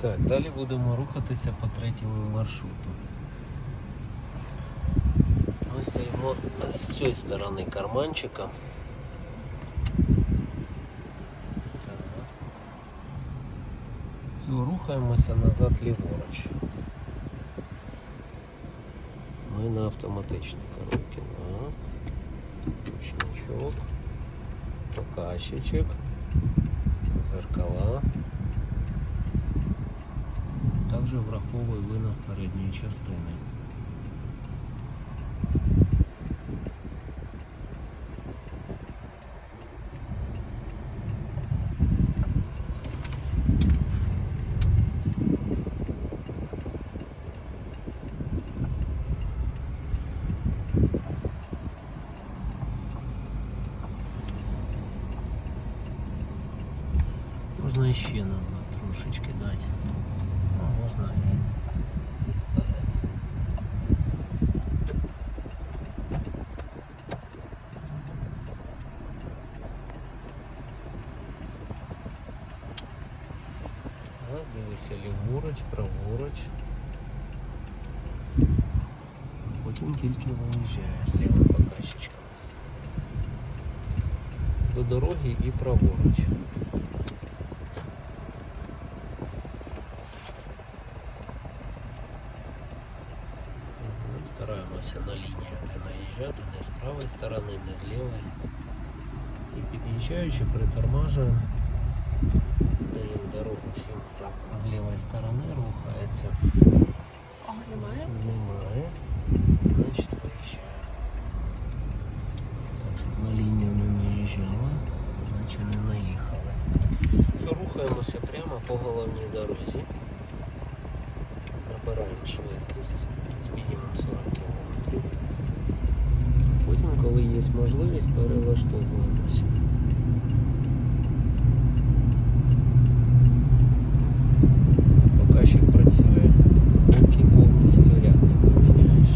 Так, далі будемо рухатися по третьому маршруту. Ми стоїмо з цієї сторони карманчика. Так. Рухаємося назад ліворуч. Ми на автоматичній коробці. Ручничок. Показчичок. Зеркала. Також враховує винос передньої частини. Можна ще назад трошечки дати. Так, дивися ліворуч, праворуч. Потім тільки виїжджаєш з лівим покачечком. До дороги і праворуч. Мгм, Стараємося на лінію не наїжджати не з правої сторони, не з лівої. І під'їжджаючи, притормажуємо, Даємо дорогу всім, хто з лівої сторони рухається. А, немає? Немає. Значить виїжджаємо. Так, щоб на лінію не наїжджали, наче не наїхали. Все, рухаємося прямо по головній дорозі. Набираємо швидкість з мінімум 40 км. Потім, коли є можливість, перелаштовуємося. Показчик працює, поки повністю ряд не поміняєш.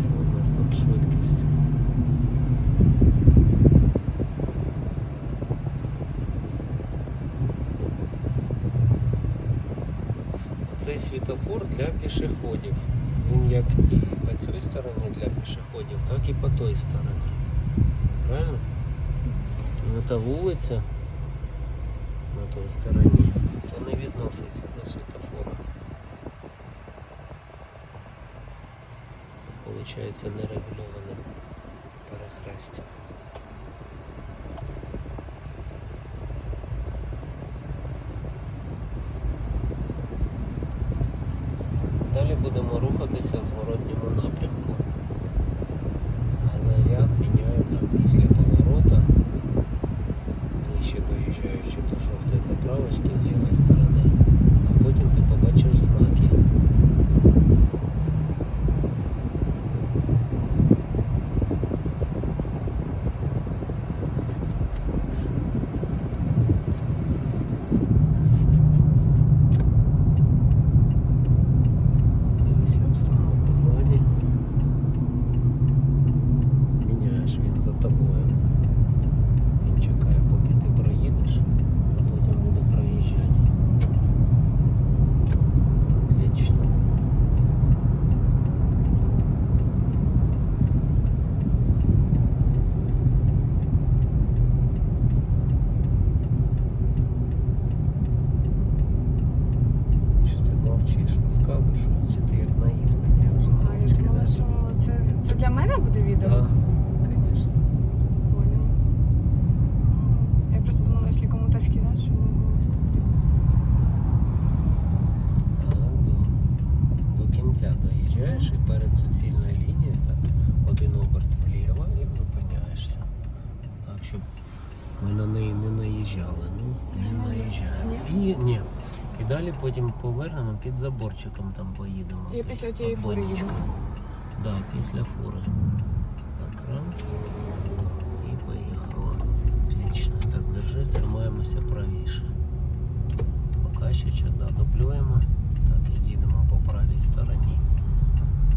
Що у нас тут швидкість? Цей світофор для пішоходів. Він як і по цій стороні для пішоходів, так і по той стороні. Правильно? Тому та вулиця на той стороні, то не відноситься до світофора. Получається нерегульоване перехрестя. Далі будемо рухатися в зворотньому напрямку. Але ряд міняю там після поворота, ближче доїжджаючи до жовтої заправочки з лівої сторони, а потім ти побачиш знаки. Дивися обстановку ззаді. Міняєш він за тобою. Він чекає, поки ти проїдеш, а потім буде проїжджати. Отлично. Що ти мовчиш, розказуєш щось, чи ти як на іспиті вже А, я мовчки, думала, да? що це, це для мене буде відео? Да, конечно. Понял. Я просто думала, якщо кому-то скидати, що ми не виставлю. Так, до, до кінця доїжджаєш і перед суцільною лінією так, один оберт вліво і зупиняєшся. Так, щоб ми на неї не наїжджали. Ну, не Не наїжджаємо. І, ні. І далі потім повернемо під заборчиком там поїдемо. Я після тієї фури їду. банічком. Да, після фури. Так, раз. І поїхала. Отлично. Так, держись, тримаємося правіше. Показчичок, да, дублюємо. Так, і їдемо по правій стороні.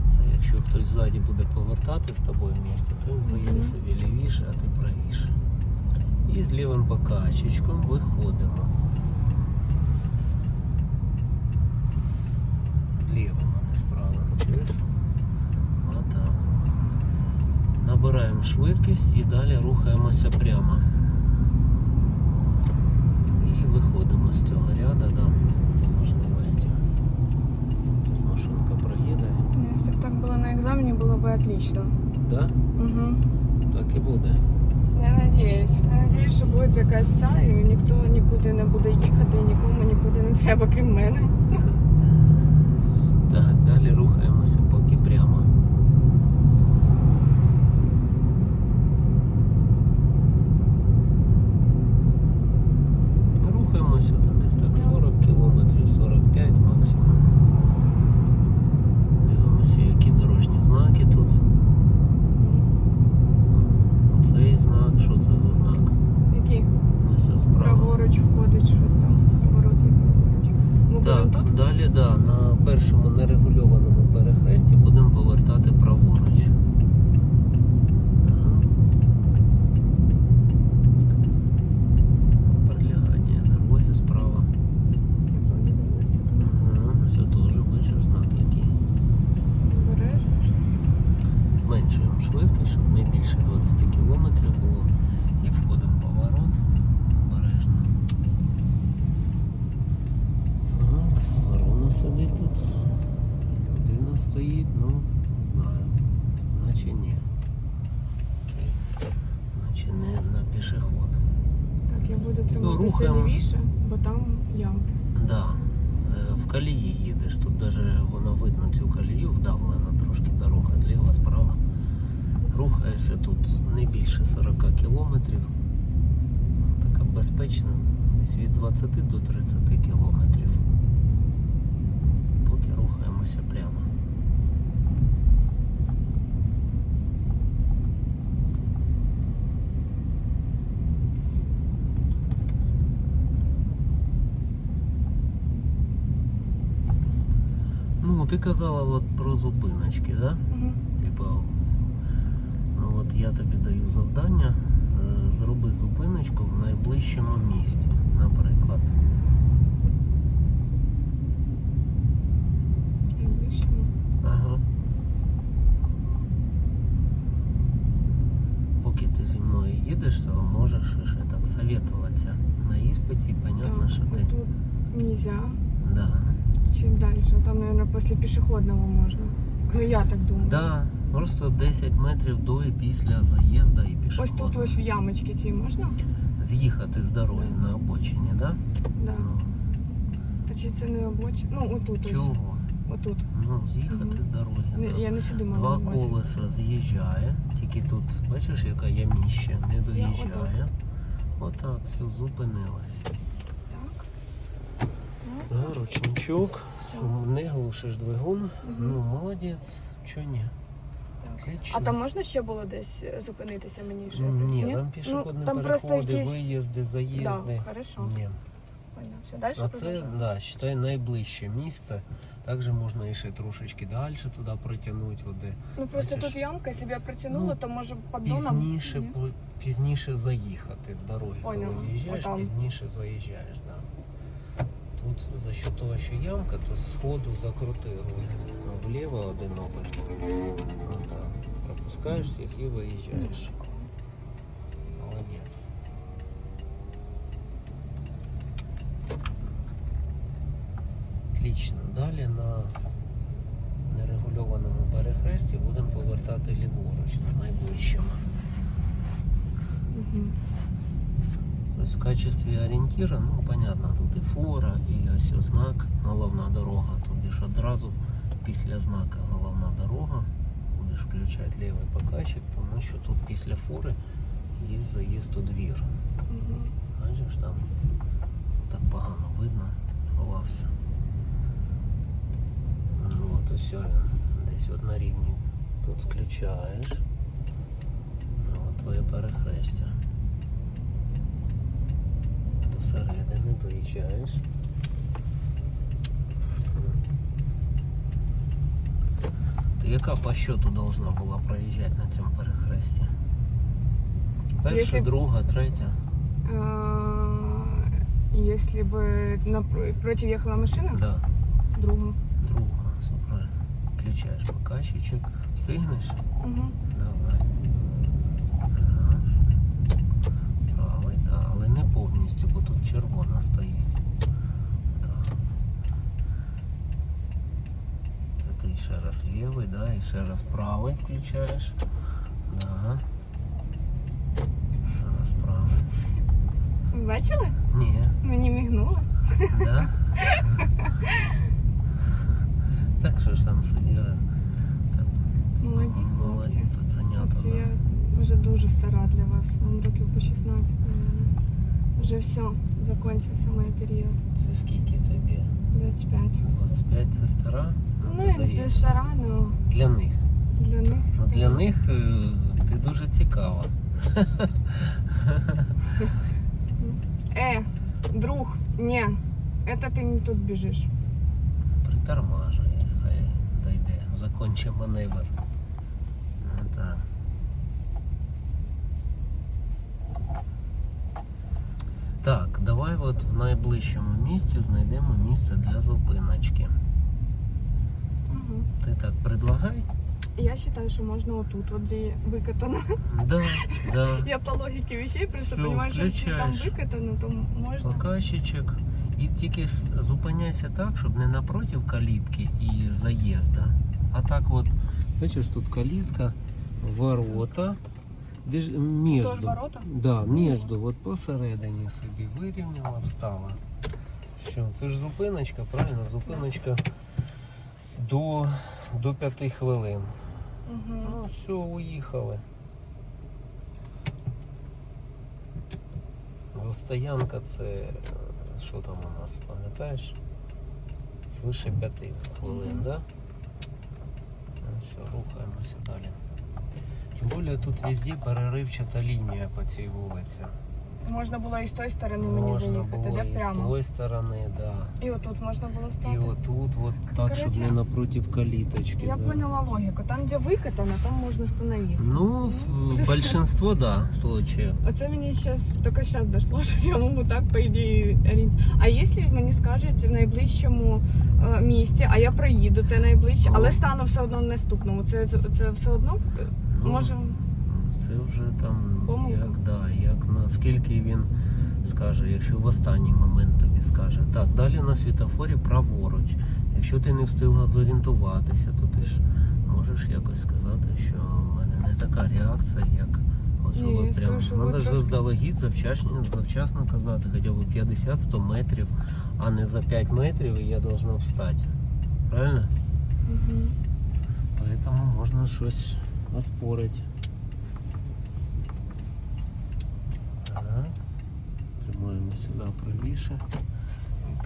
Це якщо хтось ззаді буде повертати з тобою в місті, то він поїде Мгм. собі лівіше, а ти правіше. І з лівим покачечком виходимо. справа. Чуєш? Отак. Набираємо швидкість і далі рухаємося прямо. І виходимо з цього ряду, да, по можливості. Зараз машинка проїде. Ну, Если бы так было на экзамене, было бы отлично. Да? Угу. Так і буде. Я надіюсь. Я надіюсь, що буде якась ця, і ніхто нікуди не буде їхати, і нікому нікуди не треба, крім мене. Так, далі рухаємося поки прямо. Рухаємося там десь так 40 кілометрів, 45 максимум. Дивимося, які дорожні знаки тут. Оцей знак, що це за знак? Який Ось справа. праворуч входить щось там. Поворот є праворуч. Ми будемо Так, тут? далі да, на першому нерегульованому перехресті будемо повертати праворуч. Так. Прилягання дороги справа. Я подивилася тут. Ага, все теж бачиш знак який. Обережно щось там. Зменшуємо швидкість, щоб не більше 20 км було. І входимо в поворот. Обережно. Так, ворона сидить тут. Людина стоїть, ну, не знаю. Наче ні. Окей. Наче не на пішоход. Так, я буду триматися рухаємо. лівіше, бо там ямки. Да. Е, В колії їдеш. Тут даже воно видно цю колію, вдавлена трошки дорога зліва, справа. Рухаєшся тут не більше 40 кілометрів. Така безпечна, десь від 20 до 30 кілометрів. Поки рухаємося прямо. Ну, ти казала от про зупиночки, да? Угу. Типа, от я тобі даю завдання, е, зроби зупиночку в найближчому місці, наприклад. Найближчому. Ага. Поки ти зі мною їдеш, то можеш ще так советуватися на іспиті, понятно, Так, що ти. тут нельзя. Да. Чуть дальше. Там, наверное, после пішохідного можна. Ну я так думаю. Да, просто 10 метрів до і після заїзду і Ось тут ось в ямочці ці можна? З'їхати з дороги Да. на обочині, да? Да. Ну, Та чи це не обоч? Ну, отут ось. чого? Отут. Ну, з'їхати Мгм. з дороги. Не, я не сюди мала. Два на колеса з'їжджає, тільки тут, бачиш, яка яміще, не доїжджає. Отак, все, зупинилась. Так. Так. Да, ручничок, Все. не глушиш двигун. Мгм. Ну, молодець, чого ні? Отлично. А там можна ще було десь е, зупинитися мені вже? Ні, там пішохідні ну, там переходи, якісь... виїзди, заїзди. Да, хорошо. Ні. Понял. Все, дальше А це, да, считай, найближче місце. Також можна ще трошечки далі туди протягнути води. Ну просто бачиш? тут ямка, якщо б я притягнула, Ну, то може поддоном... Пізніше, по- пізніше заїхати з дороги. Поняла. Коли з'їжджаєш, пізніше заїжджаєш. Да. Тут за що того, що ямка, то з ходу закрути руль. Вліво один оберт. Всіх і виїжджаєш. Молодець. Отлично. Далі на нерегульованому перехресті будемо повертати ліворуч на найближчому. Тобто в качестві орієнтира, ну понятно, тут і фора, і ось знак, головна дорога. Тобі ж одразу після знака будеш включати лівий покачик, тому що тут після фори є заїзд у двір. Мгм. Бачиш, там так погано видно, сховався. Ну от ось десь от на рівні. Тут включаєш. Ну, от твоє перехрестя. До середини доїжджаєш. Яка по счету должна була проїжджати на цьому перехресті? Перша, Якщо- друга, третя. Если бы напротив ехала машина, Да. другу. Друга, все правильно. включаєш. Встигнеш? Угу. Давай. Раз. Правий, да, але не повністю, бо тут червона стоїть. ти ще раз лівий, да, і ще раз правий включаєш. Да. Ще раз правий. Бачили? Ні. Мені мігнуло. Да? Так що ж там сиділи? Так, Молоді молоді хлопці. пацанята. Хлопці, да. я вже дуже стара для вас. Вам років по 16, мабуть. Вже все, закінчився мій період. Це скільки тобі? 25. 25 це стара? Ну, ти я не даєш. стара, але Для них. для них. Ну, для стара. них е, ти дуже цікава. Е, друг, не, это ты не тут бежишь. Притормажує, хай дойде. Закончи маневр. Ну, так. Так, давай от в найближчому місці знайдемо місце для зупиночки. Угу. Ти так предлагай? Я считаю, что можно вот тут, вот где выкатано. Да, да. Я по логике вещей просто Всё, понимаю, что если там включаешь. выкатано, то можно. Показчичок. І тільки с- зупиняйся так, щоб не напротив калітки і заїзда. А так от, бачиш, тут калітка, ворота. Де ж між. Тоже ворота? Да, між, от посередині собі вирівняла, встала. Що, це ж зупиночка, правильно? Зупиночка до, до 5 хвилин. Угу. Ну, все, уїхали. Стоянка це що там у нас, пам'ятаєш? Свише п'яти хвилин, Мгм. да? Ну, все, рухаємося далі. Тим більше тут везде переривчата лінія по цій вулиці. Можна було і з тої сторони мені Можна заїхати, було де і з прямо. тої сторони, да. І отут можна було стати. І отут, от так, щоб Короче, не напротив каліточки. Я да. поняла логику. Там, де викатано, там можна становитися. Ну, в большинство, да, случаев. Оце мені зараз тільки зараз дошло, що я можу так, по ідеї, орієнт. А якщо мені скажуть в найближчому е, місті, а я проїду те найближче, але Ну. стану все одно в наступному, це, це, все одно Ну, може. Це вже там Помилка. як, да, як наскільки він скаже, якщо в останній момент тобі скаже. Так, далі на світофорі праворуч. Якщо ти не встигла зорієнтуватися, то ти ж можеш якось сказати, що в мене не така реакція, як ось Ні, от прям. скажу, Надо ж заздалегідь завчасно, завчасно казати, хоча б 50-100 метрів, а не за 5 метрів і я должна встати. Правильно? Угу. Поэтому можна щось оспорити. Так. Тримаємо сюди правіше.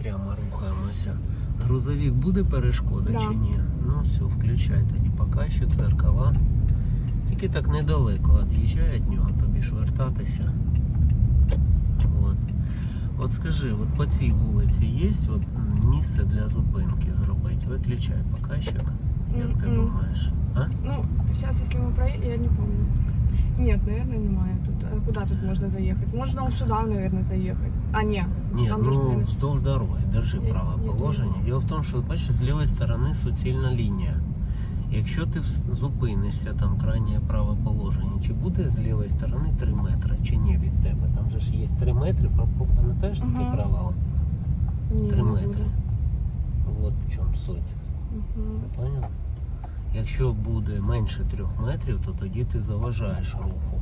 Прямо рухаємося. Грузовик буде перешкода Да. чи ні? Ну все, включай тоді показчик, зеркала. Тільки так недалеко від'їжджай від нього, тобі ж вертатися. От. От скажи, от по цій вулиці є от місце для зупинки зробити? Виключай показчик. Як ти Мгм. думаєш? А? Ну, сейчас, если мы проедем, я не помню. Нет, наверное, немає тут. А куда тут можна заїхати? Можна сюди, наверное, заїхати. А, ні. Ні, Там ну вздовж дороги, держи праве положення. поняла. Діло в тому, що бачиш, з лівої сторони суцільна лінія. Якщо ти зупинишся там крайнє праве положення, чи буде з лівої сторони 3 метри, чи ні від тебе? Там же ж є 3 метри, пам'ятаєш таке Ага. правило? Ні, 3 не метри. От в чому суть. Ти поняв? Якщо буде менше 3 метрів, то тоді ти заважаєш руху.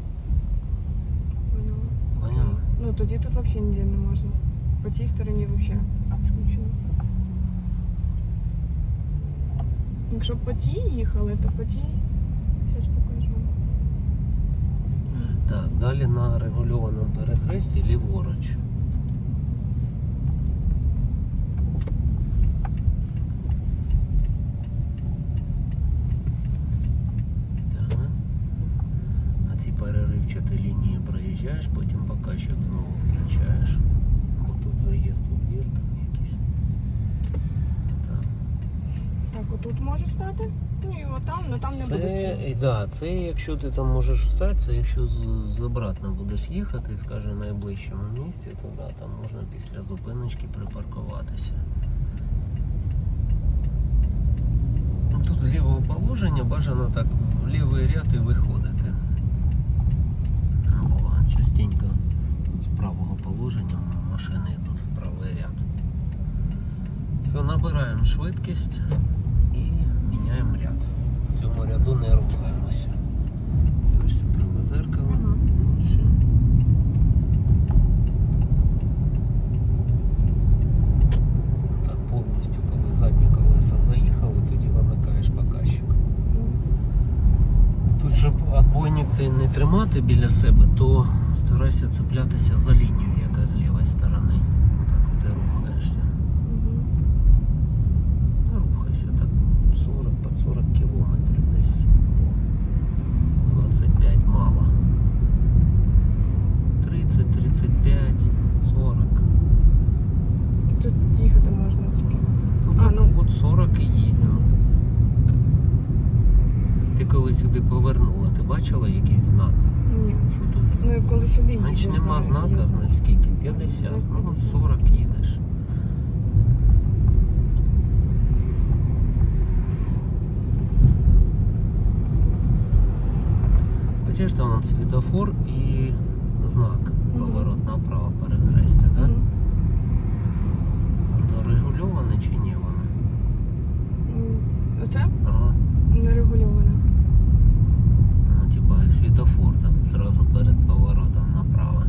Поняла. Поняв? Ну, тоді тут взагалі ніде не можна. По цій стороні взагалі исключено. Якщо б по тій їхали, то по тій. Зараз покажу. Так, далі на регульованому перехресті ліворуч. Так. А ці переривчаті лінії проїжджаєш, потім показчик знову включаєш. Бо тут заїзд у двір там якийсь. Так. Так, отут можу стати. Ну і отам, ну там не буде Це, стояти. да, це якщо ти там можеш встати, це якщо з, з обратно будеш їхати, скаже найближчому місці, то да, там можна після зупиночки припаркуватися. Тут тут з лівого положення бажано так в лівий ряд і виходити. Частенько з правого положення машини йдуть в правий ряд. Все, набираємо швидкість і міняємо ряд. В цьому ряду не рухаємося. Дивишся праве зеркало. Ну, все. Так, повністю, коли задні колеса заїхали, тоді вимикаєш показчик. Тут, щоб отбойник цей не тримати біля себе, то старайся цеплятися за лінію, яка з лівої сторони. Так от ти рухаєшся. Мгм. Та рухайся так 40 під 40 кілометрів десь. 25 мало. 30, 35, 40. Тут їхати можна тільки. Ну, А, так ну. от 40 і їдь. Ну. Ти коли сюди повернула, ти бачила якийсь знак? Ні. Що тут? Ну я коли сюди знака, значить скільки? 50. Ну, Ну, от 50. 40 їдеш. Бачиш, там от світофор і знак. Поворот направо перехрестя, да? Мгм. То регульоване чи ні воно? Оце Ага. не регульоване. Ну, типа світофор там зразу перед поворотом направо.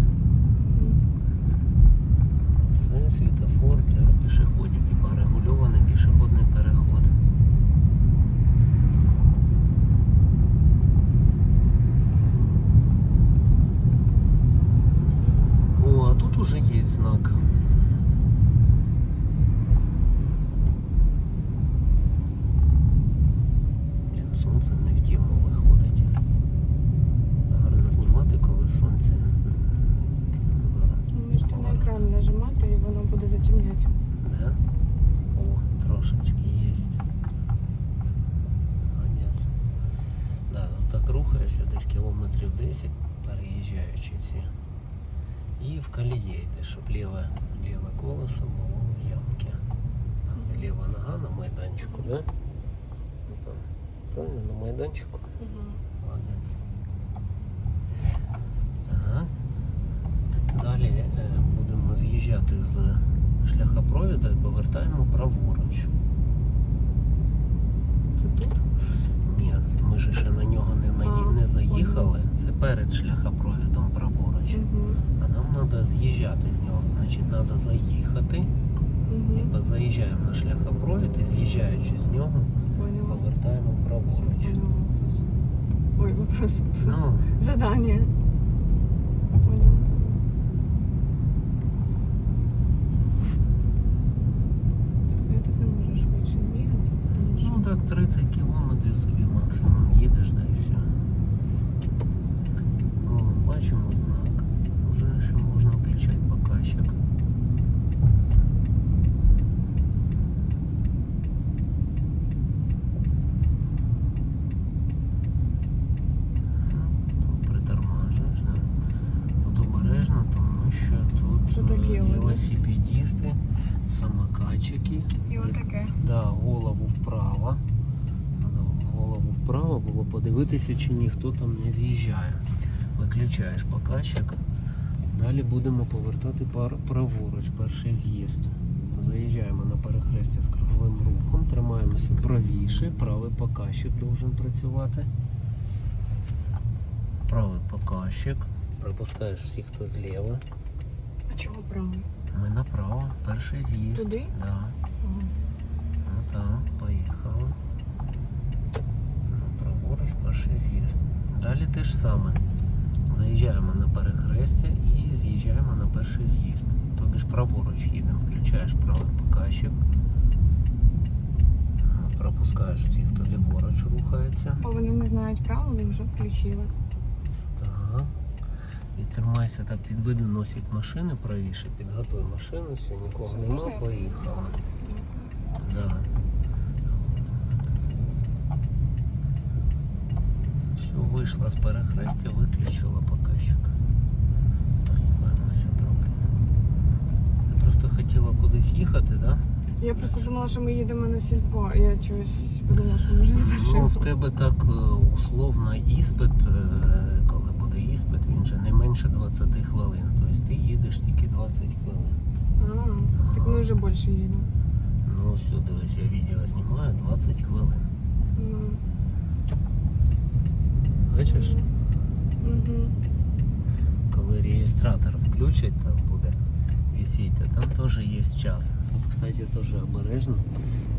Це світофор для пішоходів, типа регульований пішохідний переход. О, а тут уже є знак. Блін, сонце не в тему виходить. Гарно знімати, коли сонце. Зараз. Ну, Можете на екран нажимати і воно буде затемняти. Да? О, трошечки есть. Молодець. Да, ну так рухаєшся десь кілометрів 10, переїжджаючи ці. І в колії йдеш, щоб ліве, ліве колесо було в ямки. Там ліва нога на майданчику, да? Ну, там, правильно, на майданчику. Молодець. Так. Далі е, будемо з'їжджати з шляхопровіду і повертаємо праворуч. Це тут? Ні, ми ж ще на нього не, наї- А, не заїхали. Це перед шляхопровідом. Угу. А нам треба з'їжджати з нього. Значить, треба заїхати. Угу. Якби заїжджаємо на шляхопровід і з'їжджаючи з нього, Поняла. повертаємо праворуч. Поняла вопрос. Ой, вопрос. Ну, Задание. Поняла. Я тут не можу швидше бігатися, тому що... ну так 30 кілометрів собі максимум їдеш, да і все. О, бачимо знак. Можна включати показчик. Тут притормажуєш, да. Тут обережно, тому що тут Тут такі вони. велосипедісти, самокатчики. І отаке. Да, голову вправо. Надо голову вправо було подивитися, чи ніхто там не з'їжджає. Виключаєш показчик. Далі будемо повертати праворуч, перший з'їзд. Заїжджаємо на перехрестя з круговим рухом, тримаємося правіше, правий показчик должен працювати. Правий показчик. Пропускаєш всіх, хто зліва. А чого право? Ми направо, перший з'їзд. Туди? Да. Ага. Ну там, поїхали. Ну, праворуч перший з'їзд. Далі те ж саме. Заїжджаємо на перехрестя і з'їжджаємо на перший з'їзд. Тобі ж праворуч їдемо. Включаєш правий показчик. Пропускаєш всіх, хто ліворуч рухається. А вони не знають правил і вже включили. Так. І тримайся так, підведи носик машини правіше, підготуй машину, все, нікого нема, Можна я? поїхала. Да. Все, вийшла з перехрестя, виключила показчик. Рухаємося трохи. Ти просто хотіла кудись їхати, так? Да? Я просто думала, що ми їдемо на сільпо. Я чогось подумала, що ми вже Ну, в тебе так е, условно іспит, е, коли буде іспит, він же не менше 20 хвилин. Тобто ти їдеш тільки 20 хвилин. А, так ми вже більше їдемо. Ну, все, дивись, я відео знімаю 20 хвилин. Ну, Бачиш? Угу. Коли реєстратор включать, там буде висіти, там теж є час. Тут, кстати, теж обережно.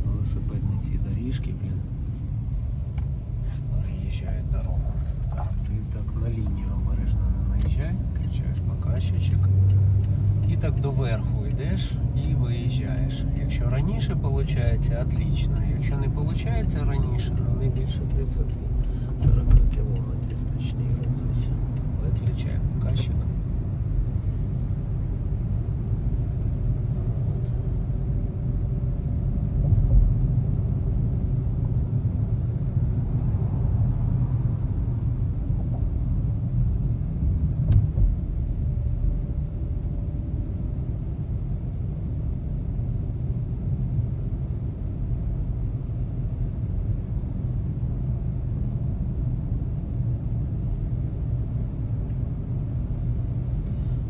Велосипедні ці доріжки, блін. Переїжджають дорогу. Так, ти так на лінію обережно не наїжджай, включаєш показчик. І так доверху йдеш і виїжджаєш. Якщо раніше виходить, отлично. Якщо не виходить раніше, ну не більше 30 40 кілометрів точніше рухайся. Виключай показчик. От.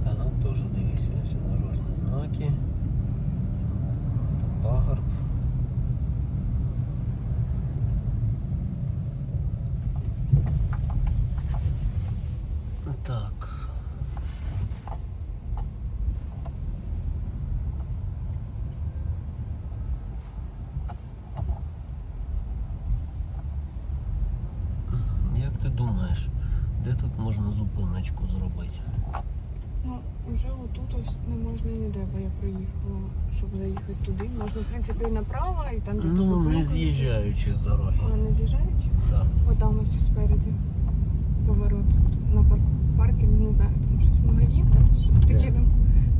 Ага, теж дивися, все дорожні знаки. Там пагорб. Так. Як ти думаєш, де тут можна зупиночку зробити? Ну, вже отут ось не можна ніде, бо я приїхала, щоб заїхати туди. Можна, в принципі, і направо, і там де Ну, не з'їжджаючи з дороги. А не з'їжджаючи? Да. Отам ось спереді. Поворот. На пар- паркінг, не знаю, там щось магазин, щось таке Де? там.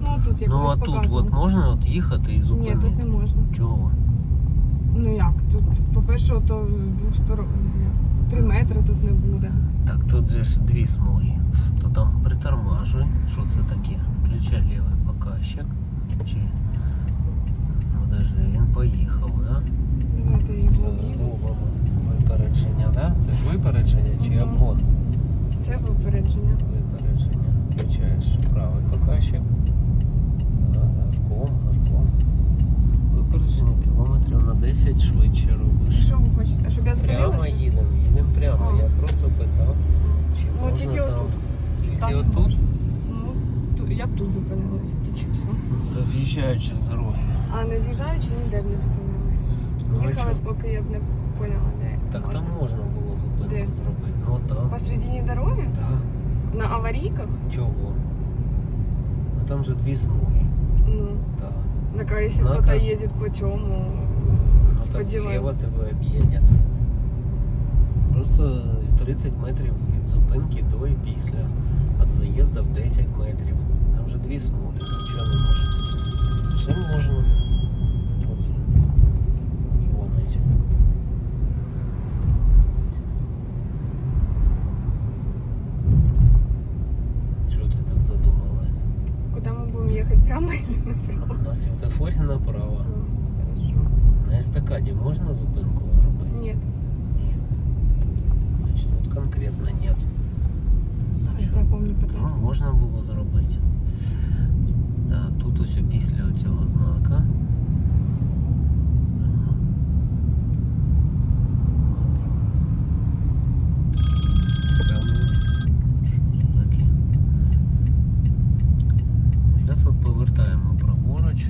Ну, тут я Ну а тут показувала. от можна от їхати і зупинити? Ні, тут не можна. Чого? Ну як? Тут, по-перше, ото двохсторон. Три метри тут не буде. Так, тут же ж дві смуги. То там притормажуй. Що це таке? Включай лівий показчик. Чи... Ну, Подожди, він поїхав, да? Давайте її Все, об'їдемо. випередження, да? Це ж випередження чи Мгм. обгон? Це випередження. Випередження. Включаєш правий показчик. Да, газком, газком. Випередження кілометрів на 10 швидше робиш. Що ви хочете? Щоб я Прямо їдемо, їдемо прямо. А. Я просто питав, чи Ну, можна тільки там. отут. Тільки Там отут? можна. Ну, ту- я б тут зупинилася, тільки все. Це з'їжджаючи з дороги. А не з'їжджаючи, ніде б не зупинилася. Ну, а Їхала, чого? поки я б не поняла, де Так можна. там можна було зупинку Де? зробити. Ну там. Посередині дороги? Так. На аварійках? Чого? Ну там же дві смуги. Ну, Так. так а если Ну, кто-то как? едет по тему, Ну так Поділаємо. зліва тебе об'їдять. Просто 30 метрів від зупинки до і після. Від заїзду в 10 метрів. Там вже дві смуги. Нічого не можна. Все можна. Дзвонить. Що ти задумалась? куда мы будем ехать, прямо направо? На світофорі направо. Хорошо. На естакаді можна зупинку зробити? Нет, Ні. Значить, тут конкретно нет. я помню Ну, потом. можна було зробити. Так, тут ось після цього знака. Ага. От. Прямо. Що це таке? Зараз от повертаємо праворуч.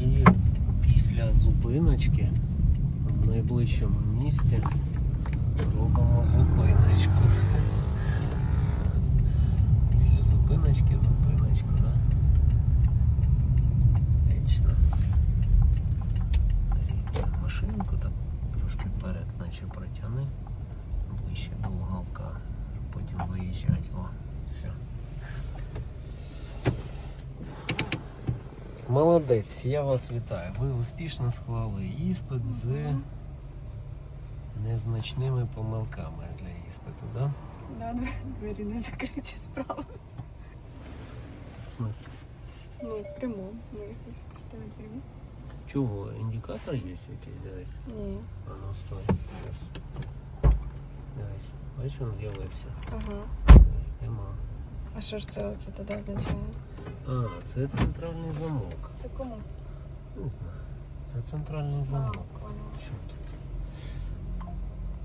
І після зупиночки в найближчому місці робимо Зупиночку. Після зупиночки, зупиночку, да? Рівня машинку так трошки вперед, наче протягни. Ближче до уголка. Потім виїжджать. О, все. Молодець, я вас вітаю. Ви успішно склали іспит з. Незначними помилками для іспиту, да? Да, дв- двері не закриті справа. В смысле? Ну, прямо. Ми їх ось відкритими дверьми. Чого? Індикатор є якийсь, дивись. Ні. А ну стой. Дивись. Дивись. Бачиш, він з'явився. Ага. Дивись, нема. А що ж це оце тоді означає? А, це центральний замок. Це кому? Не знаю. Це центральний А, замок. поняла. Що тут?